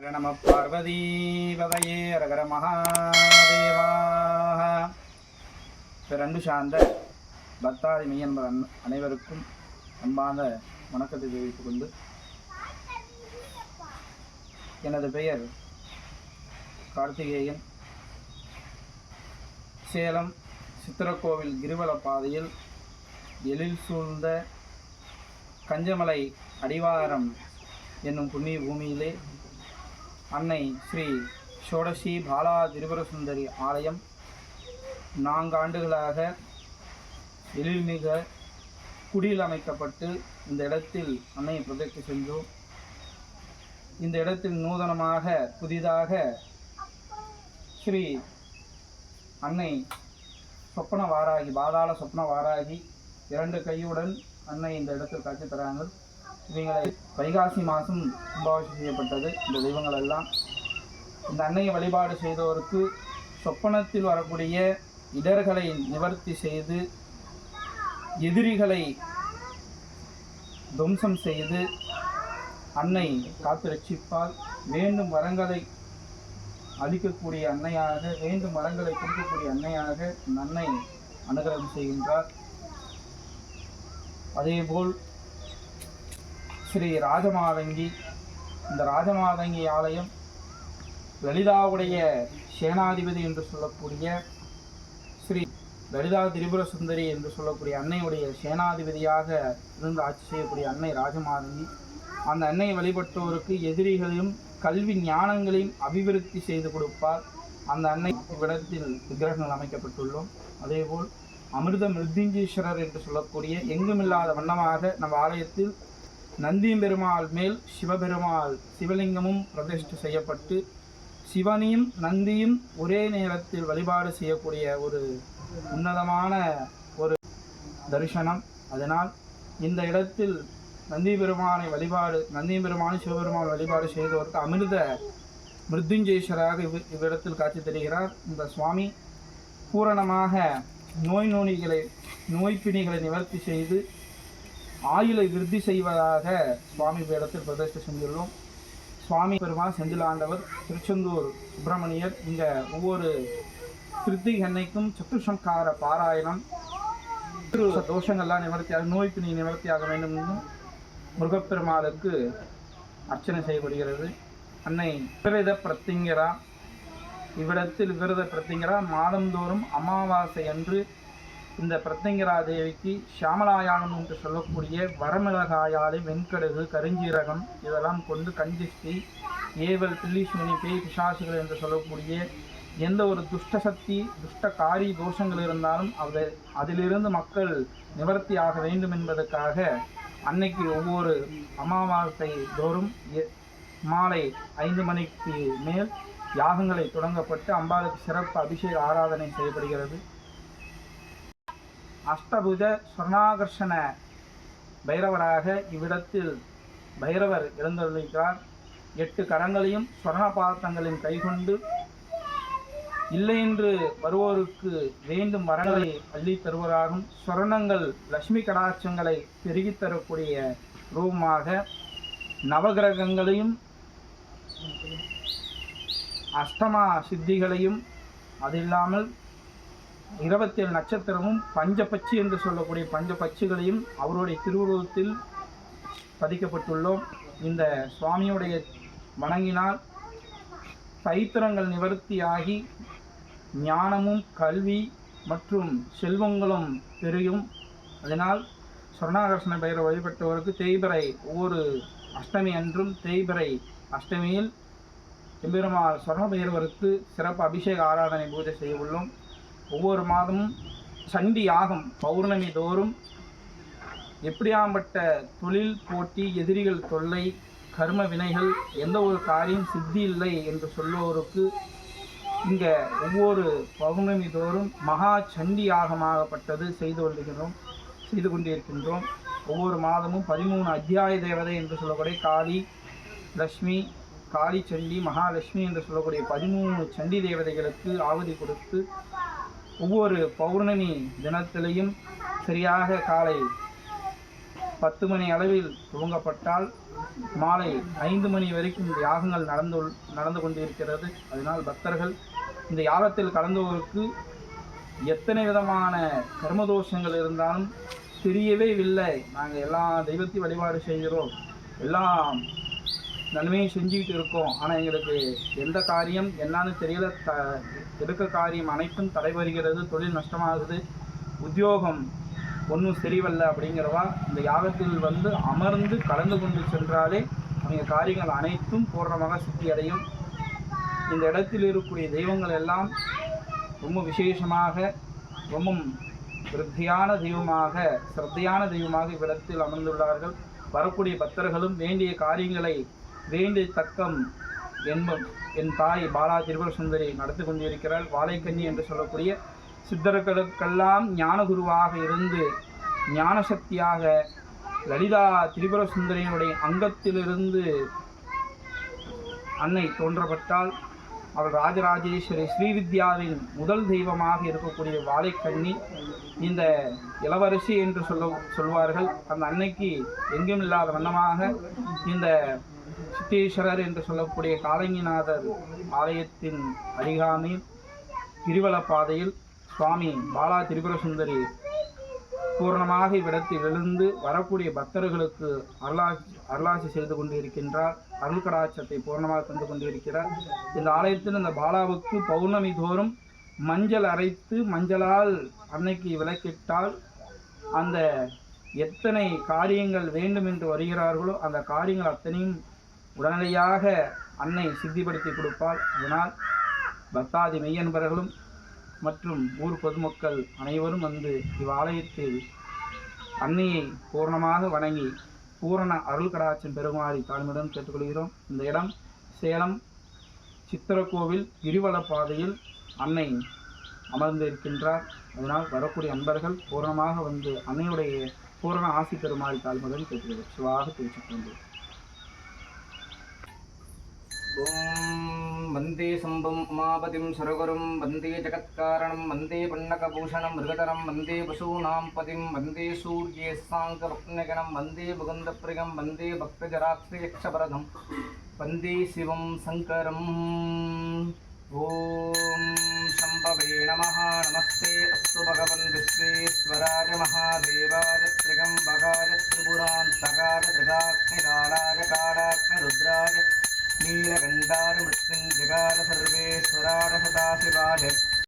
நம பார்வதி வகையே ரகர மகாதேவாக பிறண்டு சார்ந்த பக்தாதி மெய்யன்பர் அனைவருக்கும் அன்பான வணக்கத்தை தெரிவித்துக் கொண்டு எனது பெயர் கார்த்திகேயன். சேலம் சித்திரக்கோவில் கிரிவல பாதையில் எழில் சூழ்ந்த கஞ்சமலை அடிவாரம் என்னும் புண்ணிய பூமியிலே அன்னை ஸ்ரீ ஷோடசி பாலா திரிபுரசுந்தரி ஆலயம் நான்கு ஆண்டுகளாக எழில்மிக குடியில் அமைக்கப்பட்டு இந்த இடத்தில் அன்னையை பிரதிஷ்டை சென்றோம் இந்த இடத்தில் நூதனமாக புதிதாக ஸ்ரீ அன்னை சொப்பன வாராகி பாதாள சொப்பன வாராகி இரண்டு கையுடன் அன்னை இந்த இடத்தில் காட்சி தராங்க இவங்களை வைகாசி மாதம் கும்பாபிஷேகம் செய்யப்பட்டது. இந்த தெய்வங்கள் எல்லாம் இந்த அன்னையை வழிபாடு செய்தவருக்கு சொப்பனத்தில் வரக்கூடிய இடர்களை நிவர்த்தி செய்து எதிரிகளை துவம்சம் செய்து அன்னை காத்து ரட்சிப்பால் வேண்டும் வரங்களை அளிக்கக்கூடிய அன்னையாக வேண்டும் வரங்களை கொடுக்கக்கூடிய அன்னையாக இந்த அன்னை அனுகிரகம் செய்கின்றார். அதேபோல் ஸ்ரீ ராஜமாதங்கி இந்த ராஜமாதங்கி ஆலயம் லலிதாவுடைய சேனாதிபதி என்று சொல்லக்கூடிய ஸ்ரீ லலிதா திரிபுர சுந்தரி என்று சொல்லக்கூடிய அன்னையுடைய சேனாதிபதியாக இருந்து ஆட்சி செய்யக்கூடிய அன்னை ராஜமாதங்கி அந்த அன்னையை வழிபட்டோருக்கு எதிரிகளையும் கல்வி ஞானங்களையும் அபிவிருத்தி செய்து கொடுப்பார். அந்த அன்னை இடத்தில் விக்கிரகங்கள் அமைக்கப்பட்டுள்ளோம். அதேபோல் அமிர்த மிருத்யுஞ்சீஸ்வரர் என்று சொல்லக்கூடிய எங்குமில்லாத வண்ணமாக நம்ம ஆலயத்தில் நந்தியம் பெருமாள் மேல் சிவபெருமாள் சிவலிங்கமும் பிரதிஷ்டை செய்யப்பட்டு சிவனையும் நந்தியும் ஒரே நேரத்தில் வழிபாடு செய்யக்கூடிய ஒரு உன்னதமான ஒரு தரிசனம். அதனால் இந்த இடத்தில் நந்தி பெருமானை வழிபாடு நந்தி பெருமானை சிவபெருமான் வழிபாடு செய்தவருக்கு அமிர்த மிருத்யுஞ்சேஸ்வராக இவ் இவ்விடத்தில் காட்சி தருகிறார். இந்த சுவாமி பூரணமாக நோய் நோனிகளை நோய் பிணிகளை நிவர்த்தி செய்து ஆயுளை விருத்தி செய்வதாக சுவாமி இடத்தில் பிரதிஷ்டை செஞ்சுள்ளோம். சுவாமி பெருமாள் செந்திலாண்டவர் திருச்செந்தூர் சுப்பிரமணியர் இங்கே ஒவ்வொரு கிருத்திகை அன்னைக்கும் சத்துஷங்கார பாராயணம் திரு தோஷங்கள்லாம் நிவர்த்தியாக நோய் பிணி நிவர்த்தியாக வேண்டும் என்றும் முருகப்பெருமாளுக்கு அர்ச்சனை செய்யப்படுகிறது. அன்னை விரத பிரத்திங்கரா இவ்விடத்தில் விரத பிரத்திங்கரா மாதந்தோறும் அமாவாசை அன்று இந்த பிரத்திங்கரா தேவிக்கு ஷாமலாயானம் என்று சொல்லக்கூடிய வரமிளகாயாலை வெண்கடுகு கருஞ்சீரகம் இதெல்லாம் கொண்டு கஞ்சிஷ்டி ஏவல் பில்லிசுமணி பேய் பிசாசுகள் என்று சொல்லக்கூடிய எந்த ஒரு துஷ்ட சக்தி துஷ்ட காரி தோஷங்கள் இருந்தாலும் அதை அதிலிருந்து மக்கள் நிவர்த்தி ஆக வேண்டும் என்பதற்காக அன்னைக்கு ஒவ்வொரு அமாவாசை தோறும் மாலை ஐந்து மணிக்கு மேல் யாகங்களை தொடங்கப்பட்டு அம்பாளுக்கு சிறப்பு அபிஷேக ஆராதனை செய்யப்படுகிறது. அஷ்டபுஜ சொர்ணாகர்ஷண பைரவராக இவ்விடத்தில் பைரவர் எழுந்தருளிக்கிறார் எட்டு கரங்களையும் சொர்ண பாதங்களின் கைகொண்டு இல்லையென்று வருவோருக்கு வேண்டும் வரங்களை அள்ளி தருவதாகவும் சொரணங்கள் லட்சுமி கடாட்சங்களை பெருகித் தரக்கூடிய ரூபமாக நவகிரகங்களையும் அஷ்டமா சித்திகளையும் அது இல்லாமல் இருபத்தேழு நட்சத்திரமும் பஞ்சபட்சி என்று சொல்லக்கூடிய பஞ்சபட்சிகளையும் அவருடைய திருவுருவத்தில் பதிக்கப்பட்டுள்ளோம். இந்த சுவாமியுடைய வணங்கினால் தைத்திரங்கள் நிவர்த்தியாகி ஞானமும் கல்வி மற்றும் செல்வங்களும் பெருகும் அதனால் சொர்ணாகர்ஷண பெயரை வழிபட்டவருக்கு தேய்பிரை ஒவ்வொரு அஷ்டமி அன்றும் தேய்பிரை அஷ்டமியில் எம்பெருமாள் சொர்ண பைரவருக்கு சிறப்பு அபிஷேக ஆராதனை பூஜை செய்ய உள்ளோம் ஒவ்வொரு மாதமும் சண்டி யாகம் பௌர்ணமி தோறும் எப்படியாம்பட்ட தொழில் போட்டி எதிரிகள் தொல்லை கர்ம வினைகள் எந்த ஒரு காரியம் சித்தி இல்லை என்று சொல்லுவோருக்கு இங்கே ஒவ்வொரு பௌர்ணமி தோறும் மகா சண்டி யாகமாகப்பட்டது செய்து கொள்கிறோம் செய்து கொண்டிருக்கின்றோம். ஒவ்வொரு மாதமும் பதிமூணு அத்தியாய தேவதை என்று சொல்லக்கூடிய காளி லக்ஷ்மி காளி சண்டி மகாலட்சுமி என்று சொல்லக்கூடிய பதிமூணு சண்டி தேவதைகளுக்கு ஆவதி கொடுத்து ஒவ்வொரு பௌர்ணமி தினத்திலையும் சரியாக காலை பத்து மணி அளவில் துவங்கப்பட்டால் மாலை ஐந்து மணி வரைக்கும் இந்த யாகங்கள் நடந்து நடந்து கொண்டிருக்கிறது. அதனால் பக்தர்கள் இந்த யாகத்தில் கலந்தவருக்கு எத்தனை விதமான கர்மதோஷங்கள் இருந்தாலும் தெரியவே இல்லை. நாங்கள் எல்லா தெய்வத்தையும் வழிபாடு செய்கிறோம். எல்லாம் நன்மையும் செஞ்சுக்கிட்டு இருக்கோம். ஆனால் எங்களுக்கு எந்த காரியம் என்னன்னு தெரியல. த எடுக்க காரியம் அனைத்தும் தடைபடுகிறது தொழில் நஷ்டமாகுது. உத்தியோகம் ஒன்றும் சரிவல்ல அப்படிங்கிறவா இந்த யாகத்தில் வந்து அமர்ந்து கலந்து கொண்டு சென்றாலே அவங்க காரியங்கள் அனைத்தும் பூர்ணமாக சுற்றி அடையும் இந்த இடத்தில் இருக்கக்கூடிய தெய்வங்கள் எல்லாம் ரொம்ப விசேஷமாக ரொம்ப விருத்தியான தெய்வமாக சிரத்தையான தெய்வமாக இவ்விடத்தில் அமர்ந்துள்ளார்கள். வரக்கூடிய பக்தர்களும் வேண்டிய காரியங்களை வேண்டிய தக்கம் என்ப என் தாய் பாலா திரிபுர சுந்தரி நடத்தி கொண்டிருக்கிறாள். வாழைக்கண்ணி என்று சொல்லக்கூடிய சித்தர்களுக்கெல்லாம் ஞானகுருவாக இருந்து ஞானசக்தியாக லலிதா திரிபுர சுந்தரியினுடைய அங்கத்திலிருந்து அன்னை தோன்றப்பட்டால் அவள் ராஜராஜேஸ்வரி ஸ்ரீவித்யாவின் முதல் தெய்வமாக இருக்கக்கூடிய வாழைக்கண்ணி இந்த இளவரசி என்று சொல்ல சொல்வார்கள். அந்த அன்னைக்கு எங்கும் இல்லாத வண்ணமாக இந்த சித்தேஸ்வரர் என்று சொல்லக்கூடிய காலங்கிநாதர் ஆலயத்தின் அருகாமையில் கிரிவல பாதையில் சுவாமி பாலா திரிபுர சுந்தரி பூரணமாக இவ்விடத்தில் எழுந்து வரக்கூடிய பக்தர்களுக்கு அருளாட்சி அருளாட்சி செய்து கொண்டிருக்கின்றார். அருள் கடாட்சத்தை பூர்ணமாக தந்து கொண்டிருக்கிறார். இந்த ஆலயத்தில் இந்த பாலாவுக்கு பௌர்ணமி தோறும் மஞ்சள் அரைத்து மஞ்சளால் அன்னைக்கு விளக்கிட்டால் அந்த எத்தனை காரியங்கள் வேண்டும் என்று வருகிறார்களோ அந்த காரியங்கள் அத்தனையும் உடனடியாக அன்னை சித்திப்படுத்தி கொடுப்பாள். அதனால் பக்தாதி மெய்யன்பர்களும் மற்றும் ஊர் பொதுமக்கள் அனைவரும் வந்து இவ்வாலயத்தில் அன்னையை பூர்ணமாக வணங்கி பூரண அருள் கடாட்சம் பெறுமாறி தாழ்மையுடன் கேட்டுக்கொள்கிறோம். இந்த இடம் சேலம் சித்திரக்கோவில் கிரிவல பாதையில் அன்னை அமர்ந்திருக்கின்றார். அதனால் வரக்கூடிய அன்பர்கள் பூரணமாக வந்து அன்னையுடைய பூரண ஆசி பெறுமாறி தாழ்மையுடன் கேட்டுக்கொள்கிறோம் சிவாக திருச்சிக்கொண்டு வந்தே சம்பம் உமாபதிம் சரகரும் வந்தே ஜகத்காரணம் வந்தே பன்னகபூஷணம் மிருகதரம் வந்தே பசூனாம் பதிம் வந்தே சூரியே சாங்கபக்னகணம் வந்தே முகுந்தப்பிரியம் வந்தே பக்தஜராத்ரியக்ஷபரதம் வந்தே சிவம் சங்கரம் ஓம் சம்பவே நம நமஸ்தே அஸ்து பகவன் விஸ்வேஸ்வராய மகாதேவாய திரிகம்பகாய திரிபுராந்தகாய திரிகாக்னிகா ఆశీర్వాద